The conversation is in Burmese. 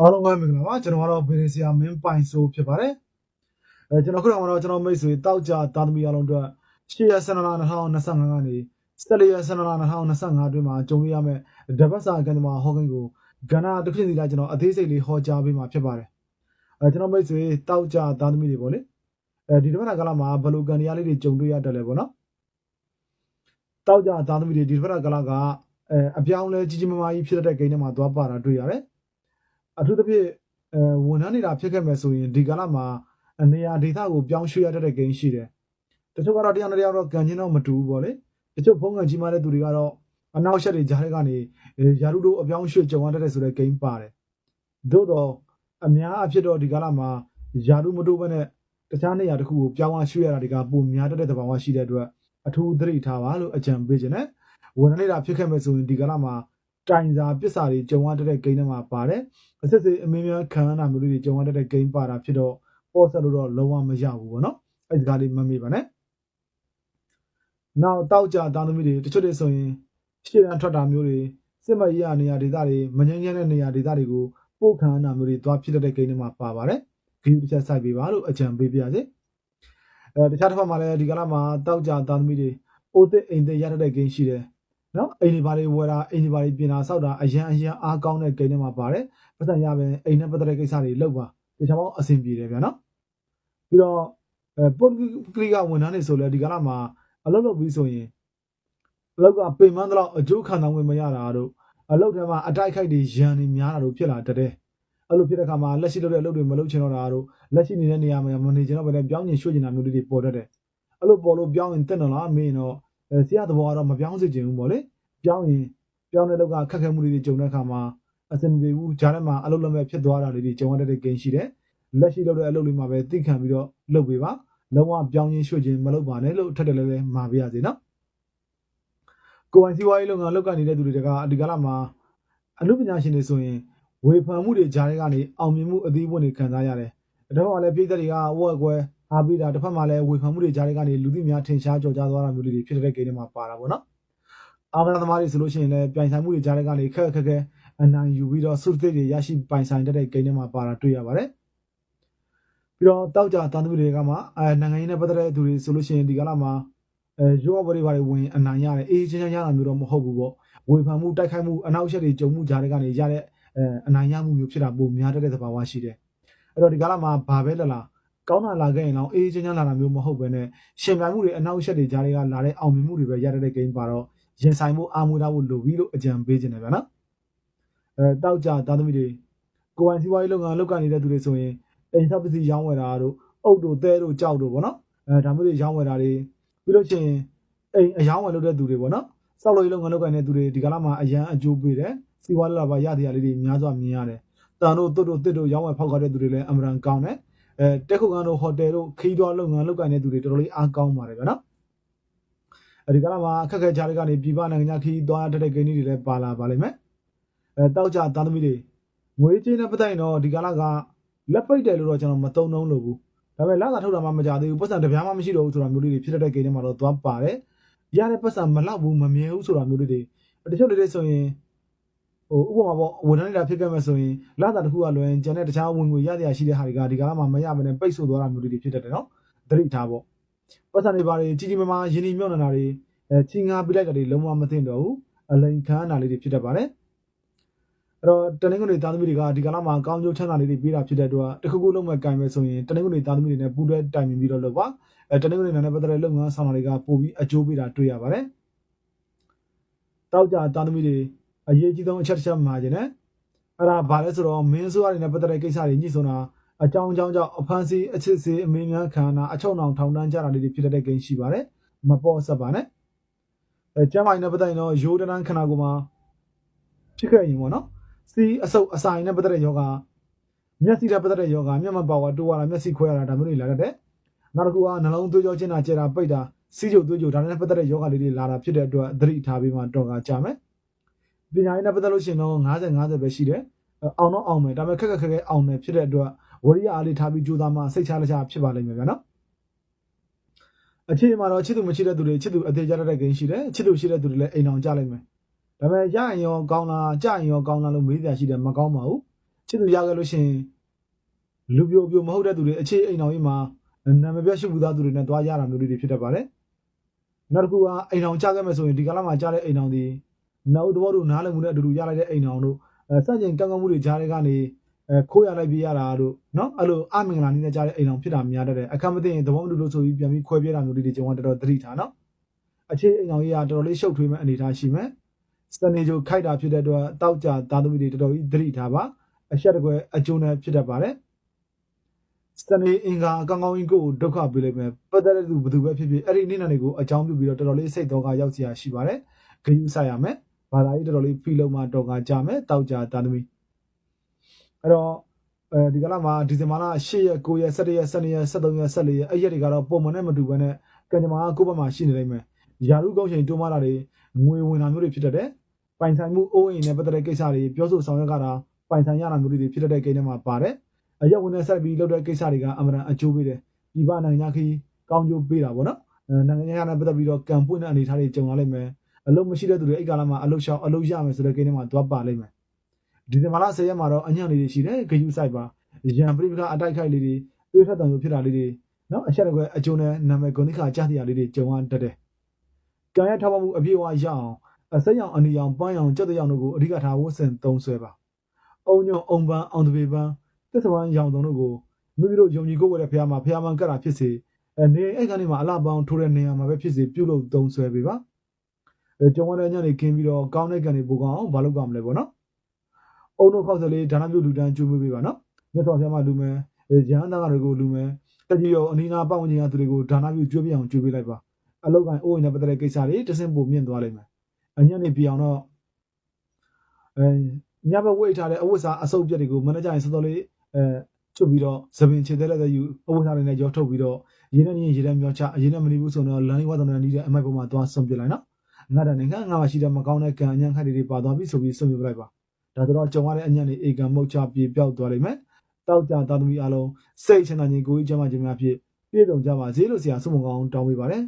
အားလုံးပဲမင်္ဂလာပါကျွန်တော်ကတော့ဗီဒီဆီယာမင်းပိုင်ဆိုဖြစ်ပါတယ်အဲကျွန်တော်ခုနကတော့ကျွန်တော်မိတ်ဆွေတောက်ကြသားသမီးအားလုံးအတွက်8ရက်12လ2025ကနေ14ရက်12လ2025အတွင်းမှာကြုံရမယ့်ဒဘတ်စာကန်ဒီမာဟော့ကင်းကိုကဏ္ဍတစ်ခုစီလာကျွန်တော်အသေးစိတ်လေးဟောကြားပေးမှာဖြစ်ပါတယ်အဲကျွန်တော်မိတ်ဆွေတောက်ကြသားသမီးတွေပေါ့လေအဲဒီဒဘတ်ကလာမှာဘယ်လိုကန်ဒီယာလေးတွေကြုံတွေ့ရတယ်လဲပေါ့နော်တောက်ကြသားသမီးတွေဒီဒဘတ်ကလာကအဲအပြောင်းလဲကြီးကြီးမားမားကြီးဖြစ်တဲ့ဂိမ်းထဲမှာသွားပါတာတွေ့ရတယ် အထူးသဖြင့်အဲဝန်ထမ်းနေတာဖြစ်ခဲ့မယ်ဆိုရင်ဒီကာလမှာနေရာဒေသကိုပြောင်းရွှေ့ရတဲ့ဂိမ်းရှိတယ်။တချို့ကတော့တရားနဲ့တရားတော့ကန်ချင်းတော့မတူဘူးပေါ့လေ။တချို့ဖုန်းကန်ကြီးမှတဲ့သူတွေကတော့အနောက်ရှက်တွေကြားထဲကနေယာရုတို့အပြောင်းရွှေ့ကြုံရတဲ့ဆိုတဲ့ဂိမ်းပါတယ်။သို့တော့အများအဖြစ်တော့ဒီကာလမှာယာရုမတို့ဘဲနဲ့တခြားနေရာတစ်ခုကိုပြောင်းအောင်ရွှေ့ရတာတွေကပုံများတဲ့သဘာဝရှိတဲ့အတွက်အထူးသတိထားပါလို့အကြံပေးခြင်းနဲ့ဝန်ထမ်းနေတာဖြစ်ခဲ့မယ်ဆိုရင်ဒီကာလမှာ တိုင်စာပစ္စာတွေကြုံရတဲ့ဂိမ်းထဲမှာပါတယ်။အစစ်စစ်အမင်းများခံရတာမျိုးလေးတွေကြုံရတဲ့ game ပါတာဖြစ်တော့ပေါ်ဆက်လို့တော့လုံးဝမရဘူးပေါ့နော်အဲ့ဒီကားလေးမမေ့ပါနဲ့နောက်တောက်ကြသားသမီးတွေတချို့တွေဆိုရင်ရှေ့ရန်ထွက်တာမျိုးတွေစစ်မရရနေရာဒေသတွေမငြိမ်းချမ်းတဲ့နေရာဒေသတွေကိုပို့ခံရတာမျိုးတွေသွားဖြစ်တဲ့ game တွေမှာပါပါတယ်ဂိမ်းတစ်ချက်စိုက်ပေးပါလို့အကြံပေးပြရစေအဲတခြားတစ်ဖက်မှာလည်းဒီကလာမှာတောက်ကြသားသမီးတွေအိုးသစ်အိမ်သစ်ရတဲ့ game ရှိတယ် နော်အိမ်တွေဘာတွေဝယ်တာအိမ်တွေဘာတွေပြင်တာစောက်တာအရန်အရန်အားကောင်းတဲ့ game တွေမှာပါတယ်ပတ်စံရပဲအိမ်နဲ့ပတ်သက်တဲ့ကိစ္စတွေလုပ်ပါဒီချောင်းအဆင်ပြေတယ်ဗျာနော်ပြီးတော့အဲပုတ်ကလေးကဝန်ထမ်းတွေဆိုလဲဒီကလာမှာအလုပ်လုပ်ပြီးဆိုရင်အလုပ်ကပင်မန်းတော့အကျိုးခံစားဝင်မရတာတို့အလုပ်ထဲမှာအတိုက်ခိုက်တွေရန်နေများတာတို့ဖြစ်လာတတဲ့အဲ့လိုဖြစ်တဲ့ခါမှာလက်ရှိလုပ်တဲ့အလုပ်တွေမလုပ်ချင်တော့တာတို့လက်ရှိနေတဲ့နေရာမှာမနေချင်တော့ဘဲနဲ့ပြောင်းကျင်ရွှေ့ကျင်တာမျိုးတွေပေါ်တတ်တယ်အဲ့လိုပေါ်လို့ပြောင်းရင်တက်တော့လားမင်းတော့ အဲဆရာသဘောကတော့မပြောင်းစေချင်ဘူးပေါ့လေပြောင်းရင်ပြောင်းတဲ့လောက်ကခက်ခဲမှုတွေကြုံတဲ့ခါမှာအစင်ပြေဘူးဂျားထဲမှာအလုပ်လုပ်မဲ့ဖြစ်သွားတာလေးတွေကြုံရတဲ့ဂိမ်းရှိတယ်လက်ရှိလုပ်တဲ့အလုပ်လေးမှာပဲသိခံပြီးတော့လုပ်ပေးပါလုံးဝပြောင်းရင်းရွှေ့ခြင်းမလုပ်ပါနဲ့လို့ထက်တယ်လဲလဲမှာပြရစီနော်ကိုယ်ပိုင်စီးပွားရေးလုပ်ငန်းလုပ်ကိုင်နေတဲ့သူတွေကအဒီကလာမှာအမှုပညာရှင်တွေဆိုရင်ဝေဖန်မှုတွေဂျားထဲကနေအောင်မြင်မှုအသီးပွင့်တွေခံစားရတယ်ဒါမှလည်းပြည်သက်တွေကဝက်ကွယ် အားပေးတာတစ်ဖက်မှာလည်းဝေဖန်မှုတွေဂျားထဲကနေလူသိများထင်ရှားကြော်ကြားသွားတာမျိုးတွေဖြစ်တဲ့ဂိမ်းတွေမှာပါတာပေါ့နော်အာမနာသမားတွေဆိုလို့ရှိရင်လည်းပြိုင်ဆိုင်မှုတွေဂျားထဲကနေခက်ခက်ခဲအနိုင်ယူပြီးတော့စုသစ်တွေရရှိပိုင်ဆိုင်တတ်တဲ့ဂိမ်းထဲမှာပါတာတွေ့ရပါတယ်။ပြီးတော့တောက်ကြတန်သူတွေကမှအဲနိုင်ငံရေးနဲ့ပတ်သက်တဲ့သူတွေဆိုလို့ရှိရင်ဒီကလာမှာအဲရောဘတွေဘာတွေဝင်အနိုင်ရတယ်အေးချင်းချင်းရတာမျိုးတော့မဟုတ်ဘူးပေါ့။ဝေဖန်မှုတိုက်ခိုက်မှုအနောက်ရှက်တွေကြုံမှုကြားတွေကနေရတဲ့အဲအနိုင်ရမှုမျိုးဖြစ်တာပုံများတတ်တဲ့သဘာဝရှိတယ်။အဲ့တော့ဒီကလာမှာဘာပဲလာလာ ကောင်းတာလာခဲ့ရင်တော့အေးချင်းချင်းလာတာမျိုးမဟုတ်ဘဲနဲ့ရှင်ပြိုင်မှုတွေအနောက်ရှက်တွေကြားတွေကလာတဲ့အောင်မြင်မှုတွေပဲရတဲ့ဂိမ်းပါတော့ရင်ဆိုင်မှုအားမွေးထားဖို့လိုပြီးလို့အကြံပေးခြင်းတယ်ဗျာနော်။အဲတောက်ကြသားသမီးတွေကိုယ်ပိုင်စီးပွားရေးလုပ်ငန်းလုပ်ကိုင်နေတဲ့သူတွေဆိုရင်အိမ်ဆောက်ပစ္စည်းရောင်းဝယ်တာတို့အုပ်တို့သဲတို့ကြောက်တို့ပေါ့နော်အဲဒါမျိုးတွေရောင်းဝယ်တာတွေပြီးလို့ရှိရင်အိမ်အယောင်းဝယ်လုပ်တဲ့သူတွေပေါ့နော်စောက်လို့လုပ်ငန်းလုပ်ကိုင်တဲ့သူတွေဒီကလာမှာအရန်အကျိုးပေးတယ်စီးပွားရေးလာပါရတရားလေးတွေများစွာမြင်ရတယ်တန်တို့တွတ်တို့တစ်တို့ရောင်းဝယ်ဖောက်ကားတဲ့သူတွေလည်းအမှန်တန်ကောင်းတယ် အဲတက်ခုကန်တို့ဟိုတယ်တို့ခီးတော်လုပ်ငန်းလုပ်ကိုင်တဲ့သူတွေတော်တော်လေးအားကောင်းပါတယ်ဗျာနော်အဲဒီကလာမှာအခက်ခဲကြားတွေကနေပြည်ပနိုင်ငံခြားခီးသွားတဲ့တဲ့ဂိမ်းတွေလည်းပါလာပါလိမ့်မယ်အဲတောက်ကြသားသမီးတွေငွေချင်းနဲ့ပတ်သက်ရင်တော့ဒီကလာကလက်ပိတ်တယ်လို့တော့ကျွန်တော်မသုံးနှုံးလို့ဘူးဒါပေမဲ့လာသာထုတ်တာမှမကြသေးဘူးပတ်စံတစ်ပြားမှမရှိတော့ဘူးဆိုတာမျိုးလေးတွေဖြစ်တဲ့ဂိမ်းထဲမှာတော့သွားပါတယ်ရတဲ့ပတ်စံမလောက်ဘူးမမြဲဘူးဆိုတာမျိုးလေးတွေတချို့တွေဆိုရင် ဟိုဥပမာပေါ့ဝန်ထမ်းနေတာဖြစ်ခဲ့မဲ့ဆိုရင်လာသာတစ်ခုကလွယ်ကျန်တဲ့တခြားဝင်ငွေရတဲ့အရှိတဲ့ဟာတွေကဒီကလာမှမရဘဲနဲ့ပိတ်ဆို့သွားတာမျိုးလေးတွေဖြစ်တတ်တယ်နော်သတိထားပေါ့ပတ်စံတွေပါတွေကြီးကြီးမားမားရင်းနှီးမြှုပ်နှံတာတွေအဲချင်းငါပြလိုက်တာတွေလုံးဝမသိတော့ဘူးအလိန်ခံရတာလေးတွေဖြစ်တတ်ပါတယ်အဲ့တော့တနင်္ဂနွေသားသမီးတွေကဒီကလာမှာကောင်းကျိုးချမ်းသာလေးတွေပေးတာဖြစ်တဲ့အတွက်တခုခုလုံးမဲ့ကင်ပဲဆိုရင်တနင်္ဂနွေသားသမီးတွေနဲ့ပူးတွဲတိုင်ပင်ပြီးတော့လုပ်ပါအဲတနင်္ဂနွေနာနဲ့ပတ်သက်တဲ့လုပ်ငန်းဆောင်တာတွေကပို့ပြီးအကျိုးပေးတာတွေ့ရပါတယ်တောက်ကြသားသမီးတွေ အရေးကြီးဆုံးအချက်တစ်ချက်မှာကျင်တယ်အဲ့ဒါဘာလဲဆိုတော့မင်းဆိုးရတွေနဲ့ပတ်သက်တဲ့ကိစ္စတွေညှိဆိုတာအကြောင်းအကြောင်းကြောင့်အဖမ်းဆီးအချစ်စီအမင်းများခံနာအချုံအောင်ထောင်တန်းကြတာလေးတွေဖြစ်တဲ့ဂိမ်းရှိပါတယ်မပေါ်ဆက်ပါနဲ့အဲကျမ်းမိုင်နဲ့ပတ်သက်ရင်တော့ရိုးတန်းခနာကိုမှာဖြစ်ခဲ့ရင်ပေါ့နော်စီအဆုပ်အဆိုင်နဲ့ပတ်သက်တဲ့ယောဂမျက်စိနဲ့ပတ်သက်တဲ့ယောဂမျက်မှန်ပါဝါတိုးရတာမျက်စိခွဲရတာဒါမျိုးတွေလာတတ်တယ်နောက်တစ်ခုကနှလုံးသွေးကြောကျဉ်းတာကျဲတာပိတ်တာစီးကြိုသွေးကြိုဒါနဲ့ပတ်သက်တဲ့ယောဂလေးတွေလာတာဖြစ်တဲ့အတွက်သတိထားပြီးမှတော့ကကြမယ် ပညာရေးနဲ့ပတ်သက်လို့ရှိရင်တော့90 50ပဲရှိတယ်အောင်တော့အောင်မယ်ဒါပေမဲ့ခက်ခက်ခက်ခဲအောင်တယ်ဖြစ်တဲ့အတွက်ဝရိယအားလေးထားပြီးကြိုးစားမှစိတ်ချလက်ချဖြစ်ပါလိမ့်မယ်ဗျာနော်အခြေအနေမှာတော့ချစ်သူမချစ်တဲ့သူတွေချစ်သူအသေးကြတဲ့ဂိမ်းရှိတယ်ချစ်သူရှိတဲ့သူတွေလည်းအိမ်အောင်ကြလိမ့်မယ်ဒါပေမဲ့ရရင်ရောကောင်းလားကြရင်ရောကောင်းလားလို့မေးစရာရှိတယ်မကောင်းပါဘူးချချစ်သူရခဲ့လို့ရှိရင်လူပြိုပြိုမဟုတ်တဲ့သူတွေအခြေအိမ်တော်ကြီးမှာနာမည်ပြရှိမှုသားသူတွေနဲ့တွားရတာမျိုးလေးတွေဖြစ်တတ်ပါတယ်နောက်တစ်ခုကအိမ်တော်ကြခဲ့မယ်ဆိုရင်ဒီကလာမှာကြားတဲ့အိမ်တော်ဒီ နောက်သဘောတူနားလည်မှုနဲ့အတူတူရလိုက်တဲ့အိမ်တော်တို့အဲစကြင်ကောင်းကောင်းမှုတွေကြားတဲ့ကနေအဲခိုးရလိုက်ပြရတာတို့နော်အဲ့လိုအမင်္ဂလာနည်းနဲ့ကြားတဲ့အိမ်တော်ဖြစ်တာများတတ်တယ်အခက်မသိရင်သဘောမတူလို့ဆိုပြီးပြန်ပြီးခွဲပြတာမျိုးလေးတွေကျွန်တော်တော်တော်သတိထားနော်အခြေအိမ်တော်ကြီးကတော်တော်လေးရှုပ်ထွေးမဲ့အနေအထားရှိမယ်စနေကြိုခိုက်တာဖြစ်တဲ့အတွက်တောက်ကြသားသမီးတွေတော်တော်ကြီးသတိထားပါအဆက်တကွဲအကျိုးနဲ့ဖြစ်တတ်ပါတယ်စနေအင်္ဂါကောင်းကောင်းကြီးကိုဒုက္ခပေးလိုက်မယ်ပတ်သက်တဲ့သူဘယ်သူပဲဖြစ်ဖြစ်အဲ့ဒီနေ့နဲ့တွေကိုအကြောင်းပြုပြီးတော့တော်တော်လေးစိတ်တော့ကရောက်စီရရှိပါတယ်ဂရုစိုက်ရမယ် ဘာသာရေးတော်တော်လေးဖီလုံးမှတော့ကကြမယ်တောက်ကြသားသမီးအဲ့တော့အဲဒီကလာမှာဒီဇင်ဘာလ8ရက်9ရက်17ရက်12ရက်13ရက်14ရက်အဲ့ရက်တွေကတော့ပုံမှန်နဲ့မတူဘဲနဲ့ကံကြမ္မာကကိုယ့်ဘက်မှာရှိနေလိမ့်မယ်ယာရုကောင်းချိန်တိုးမလာတွေငွေဝင်တာမျိုးတွေဖြစ်တတ်တယ်ပိုင်ဆိုင်မှုအိုးအိမ်နဲ့ပတ်သက်တဲ့ကိစ္စတွေပြောဆိုဆောင်ရွက်ကြတာပိုင်ဆိုင်ရတာမျိုးတွေဖြစ်တတ်တဲ့ကိန်းထဲမှာပါတယ်အရက်ဝင်နဲ့ဆက်ပြီးလုပ်တဲ့ကိစ္စတွေကအမှန်တန်အကျိုးပေးတယ်ဒီပနိုင်ငံခီးကောင်းကျိုးပေးတာပေါ့နော်အဲနိုင်ငံခြားနဲ့ပတ်သက်ပြီးတော့ကံပွင့်တဲ့အနေအထားတွေကြုံလာလိမ့်မယ် အလုံးမရှိတဲ့သူတွေအဲ့ကာလမှာအလုံးရှောင်အလုံးရမယ်ဆိုတဲ့ကိန်းထဲမှာသွားပါလိမ့်မယ်ဒီဇင်ဘာလ10ရက်မှာတော့အညံ့လေးတွေရှိတယ်ဂယူဆိုင်ပါရန်ပရိပကအတိုက်ခိုက်လေးတွေတွေးထက်တံမျိုးဖြစ်တာလေးတွေနော်အချက်တကွဲအကျိုးနဲ့နာမည်ဂုဏ်သိက္ခာကြားတရားလေးတွေကြုံရတတ်တယ်ကံရထောက်ပံ့မှုအပြည့်အဝရအောင်အစိမ်းရောင်အနီရောင်ပန်းရောင်ကြက်တဲ့ရောင်တို့ကိုအဓိကထားဝတ်ဆင်သုံးဆွဲပါအုံညုံအုံပန်းအောင်တပေပန်းသစ္စာပန်းရောင်တုံတို့ကိုမိမိတို့ယုံကြည်ကိုယ်ဝဲတဲ့ဖះမှာဖះမှန်ကတ်တာဖြစ်စေအနေအဲ့ကနေမှာအလှပန်းထိုးတဲ့နေရာမှာပဲဖြစ်စေပြုလုပ်သုံးဆွဲပေးပါ အဲကြုံရတဲ့ညနေခင်းပြီးတော့ကောင်းတဲ့ကံတွေပိုကောင်းအောင်မလုပ်ပါမလဲပေါ့နော်အုံတို့ခောက်စလေးဒါနပြုလူတန်းကျူးပေးပါနော်မြတ်စွာဘုရားမှာလူမယ်ရဟန်းသားတွေကိုလူမယ်တတိယအနိနာပတ်ဝန်းကျင်ကသူတွေကိုဒါနပြုကျွေးပြအောင်ကျွေးပေးလိုက်ပါအလောက်ကန်အိုးအိမ်နဲ့ပတ်သက်တဲ့ကိစ္စတွေတဆင့်ပိုမြင့်သွားလိမ့်မယ်အညံ့နေပြအောင်တော့အဲညဘက်ဝိတ်ထားတဲ့အဝတ်စားအစုပ်ပြက်တွေကိုမနေ့ကျရင်စောစောလေးအဲချုပ်ပြီးတော့သပင်ခြေသေးလက်တဲ့ယူအဝတ်စားတွေနဲ့ရောထုတ်ပြီးတော့ရင်းနဲ့ရင်းရင်းနဲ့မျောချအရင်နဲ့မနေဘူးဆိုတော့လမ်းလေးဝါသနာနီးတဲ့အမိုက်ပေါ်မှာသွားဆုံးပြလိုက်နော် ငါတည်းငါငါမှရှိတဲ့မကောင်းတဲ့ကံအညံ့ခတ်တွေပါသွားပြီဆိုပြီးဆုံးပြလိုက်ပါဒါဆိုတော့ကြုံရတဲ့အညံ့တွေအေကံမုတ်ချပြေပြောက်သွားလိမ့်မယ်တောက်ကြသားသမီးအလုံးစိတ်ချမ်းသာခြင်းကိုယ်ကြီးချမ်းသာခြင်းများဖြင့်ပြည့်စုံကြပါစေလို့ဆရာဆုမကောင်းတောင်းပေးပါတယ်